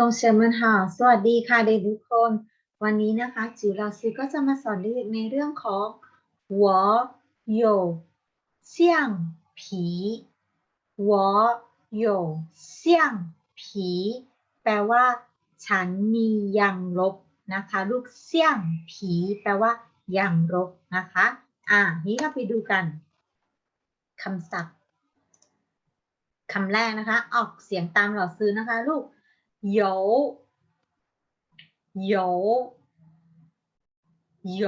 ทงเชอร์มัค่ะสวัสดีค่ะเด็กทุกคน วันนี้นะคะจิ๋วเราซีก็จะมาสอนในเรื่องของหัวโยเสี่ยงผีหัวโยเสี่ยงผีแปลว่า ฉันมียังลบนะคะ ลูกเสี่ยงผีแปลว่ายังลบนะคะ อ่า นี้เราไปดูกันคำศัพท์คำแรกนะคะ ออกเสียงตามหลอดซื้อนะคะ ลูก 有有有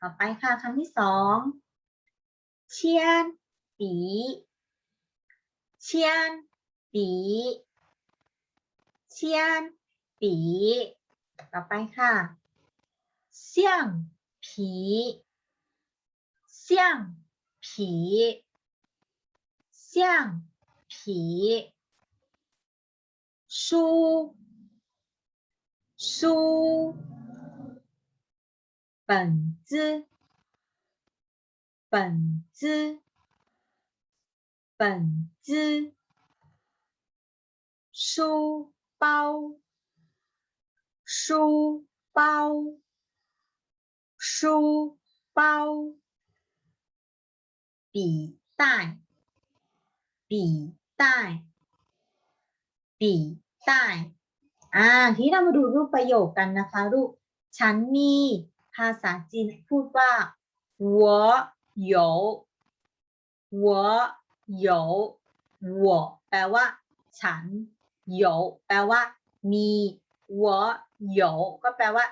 ต่อไปค่ะคำที่สองเชียนปีเชียนปีเชียนปีต่อไปค่ะเสี่ยงผีเสี่ยงผีเสี่ยงผี 书书本子本子本子书包书包书包笔袋笔袋笔 袋อ่าทีนี้เรามาดูรูปประโยคกันนะคะ รูป ฉันมี ภาษาจีนพูดว่า我有我有我แปลว่า ฉัน有แปลว่า มี我有ก็แปลว่า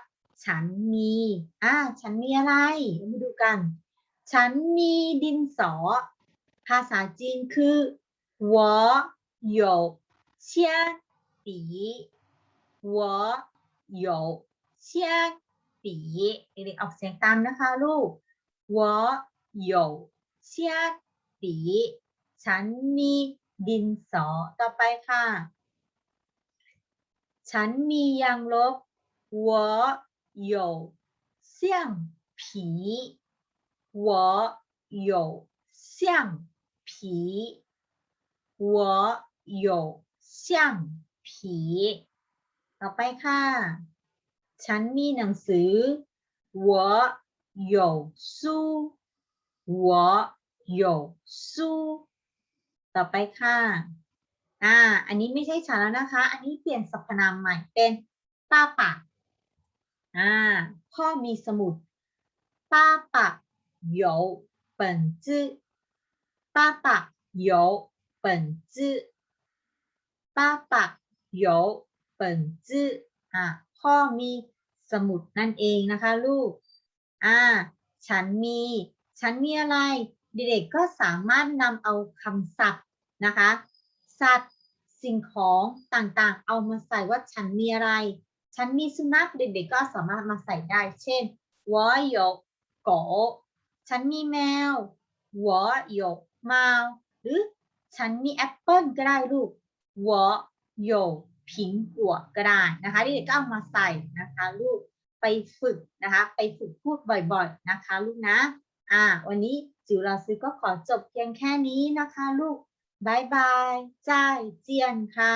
ฉันมี อ่า ฉันมีอะไรเรามาดูกัน ฉันมีดินสอ ภาษาจีนคือ我有铅 笔我有铅笔เด็กๆออกเสียงตามนะคะลูก我有铅笔ฉันมีดินสอ ต่อไปค่ะ ฉันมียางลบ我有橡皮我有橡皮我有橡皮 ต่อไปค่ะ ฉันมีหนังสือ我有书我有书ต่อไปค่ะ อ่า อันนี้ไม่ใช่ฉันแล้วนะคะ อันนี้เปลี่ยนสรรพนามใหม่เป็นป้าปะอ่า พ่อมีสมุดป้าปะ有本子ป้าปะ有本子ป้าป โยเปิ่จื้ออะพ่อมีสมุดนั่นเองนะคะลูก อ่า ฉันมี ฉันมีอะไร เด็กๆก็สามารถนำเอาคำศัพท์นะคะ สัตว์ สิ่งของต่างๆ เอามาใส่ว่าฉันมีอะไร ฉันมีสุนัข เด็กๆก็สามารถมาใส่ได้ เช่นวอยกโกฉันมีแมววอยกมวหรือฉันมีแอปเปิลก็ได้ลูกวอ โยผิงกัวก็ได้นะคะที่เด็กก็เอามาใส่นะคะลูกไปฝึกนะคะ ไปฝึกพูดบ่อยๆนะคะ ลูกนะ อ่า วันนี้จิ๋วเราซื้อก็ขอจบเพียงแค่นี้นะคะ ลูกบายบายจ้ายเจียนค่ะ